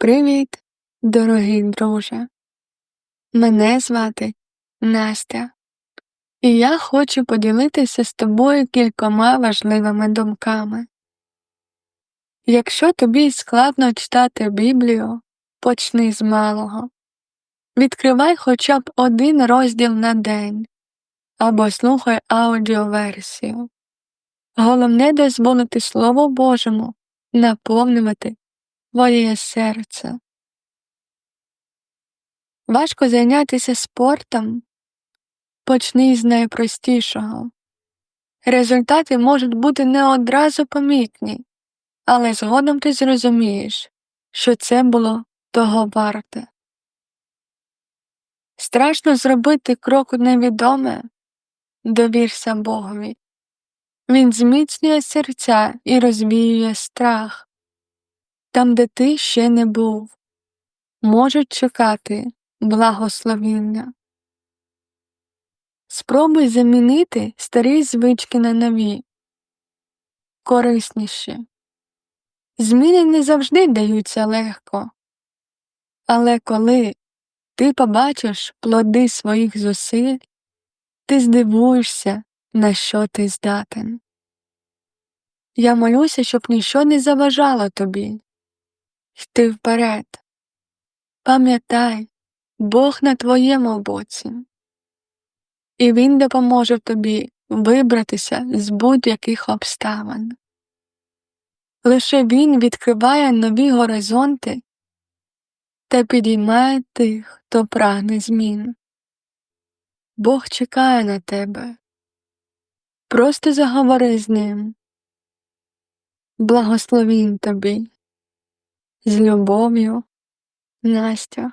Привіт, дорогий друже. Мене звати Настя, і я хочу поділитися з тобою кількома важливими думками. Якщо тобі складно читати Біблію, почни з малого. Відкривай хоча б один розділ на день або слухай аудіоверсію. Головне дозволити Слову Божому наповнювати твоє серце. Важко зайнятися спортом? Почни з найпростішого. Результати можуть бути не одразу помітні, але згодом ти зрозумієш, що це було того варте. Страшно зробити крок у невідоме, довірся Богові. Він зміцнює серця і розвіює страх. Там, де ти ще не був, можуть чекати благословіння. Спробуй замінити старі звички на нові, корисніші. Зміни не завжди даються легко, але коли ти побачиш плоди своїх зусиль, ти здивуєшся, на що ти здатен. Я молюся, щоб ніщо не заважало тобі йти вперед. Пам'ятай, Бог на твоєму боці, і Він допоможе тобі вибратися з будь-яких обставин. Лише Він відкриває нові горизонти та підіймає тих, хто прагне змін. Бог чекає на тебе. Просто заговори з ним. Благословінь тобі. З любов'ю, Настя.